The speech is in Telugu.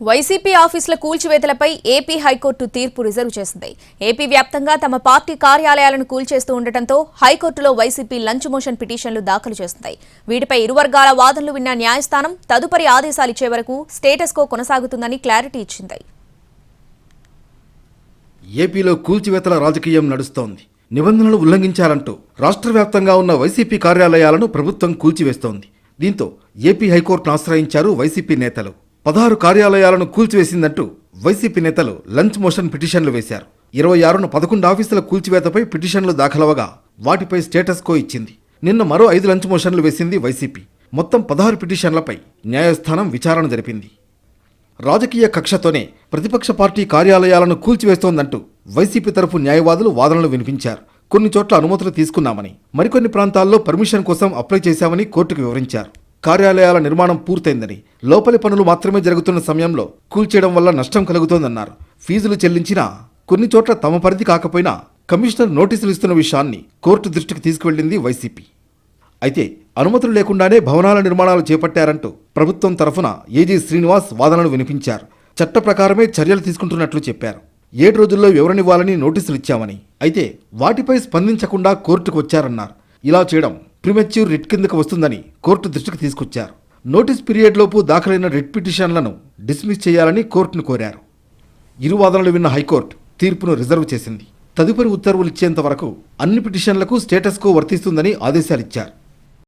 వైసీపీ ఆఫీసుల కూల్చివేతలపై ఏపీ హైకోర్టు తీర్పు రిజర్వ్ చేసింది. ఏపీ వ్యాప్తంగా తమ పార్టీ కార్యాలయాలను కూల్చేస్తూ ఉండటంతో హైకోర్టులో వైసీపీ లంచ్ మోషన్ పిటిషన్లు దాఖలు చేసింది. వీటిపై ఇరు వర్గాల వాదనలు విన్న న్యాయస్థానం తదుపరి ఆదేశాలు ఇచ్చే వరకు స్టేటస్ కో కొనసాగుతుందని క్లారిటీ ఇచ్చింది. ఏపీలో కూల్చివేతల రాజకీయం నడుస్తోంది. నిబంధనలు ఉల్లంఘించారంటూ రాష్ట్ర వ్యాప్తంగా ఉన్న వైసీపీ కార్యాలయాలను ప్రభుత్వం కూల్చివేస్తోంది. దీంతో ఏపీ హైకోర్టును ఆశ్రయించారు వైసీపీ నేతలు. పదహారు కార్యాలయాలను కూల్చివేసిందంటూ వైసీపీ నేతలు లంచ్ మోషన్ పిటిషన్లు వేశారు. ఇరవై ఆరున పదకొండు ఆఫీసుల కూల్చివేతపై పిటిషన్లు దాఖలవగా వాటిపై స్టేటస్ కో ఇచ్చింది. నిన్న మరో ఐదు లంచ్ మోషన్లు వేసింది వైసీపీ. మొత్తం పదహారు పిటిషన్లపై న్యాయస్థానం విచారణ జరిపింది. రాజకీయ కక్షతోనే ప్రతిపక్ష పార్టీ కార్యాలయాలను కూల్చివేస్తోందంటూ వైసీపీ తరఫు న్యాయవాదులు వాదనలు వినిపించారు. కొన్ని చోట్ల అనుమతులు తీసుకున్నామని మరికొన్ని ప్రాంతాల్లో పర్మిషన్ కోసం అప్లై చేశామని కోర్టుకు వివరించారు. కార్యాలయాల నిర్మాణం పూర్తయిందని లోపలి పనులు మాత్రమే జరుగుతున్న సమయంలో కూల్చేయడం వల్ల నష్టం కలుగుతోందన్నారు. ఫీజులు చెల్లించినా కొన్ని చోట్ల తమ పరిధి కాకపోయినా కమిషనర్ నోటీసులు ఇస్తున్న విషయాన్ని కోర్టు దృష్టికి తీసుకువెళ్ళింది వైసీపీ. అయితే అనుమతులు లేకుండానే భవనాల నిర్మాణాలు చేపట్టారంటూ ప్రభుత్వం తరఫున ఏజీ శ్రీనివాస్ వాదనలు వినిపించారు. చట్ట ప్రకారమే చర్యలు తీసుకుంటున్నట్లు చెప్పారు. ఏడు రోజుల్లో వివరణివ్వాలని నోటీసులు ఇచ్చామని అయితే వాటిపై స్పందించకుండా కోర్టుకు వచ్చారన్నారు. ఇలా చేయడం ప్రిమెచ్యూర్ రిట్ కిందకు వస్తుందని కోర్టు దృష్టికి తీసుకొచ్చారు. నోటీస్ పీరియడ్లోపు దాఖలైన రిట్ పిటిషన్లను డిస్మిస్ చేయాలని కోర్టును కోరారు. ఇరు వాదనలు విన్న హైకోర్టు తీర్పును రిజర్వ్ చేసింది. తదుపరి ఉత్తర్వులు ఇచ్చేంత వరకు అన్ని పిటిషన్లకు స్టేటస్కో వర్తిస్తుందని ఆదేశాలిచ్చారు.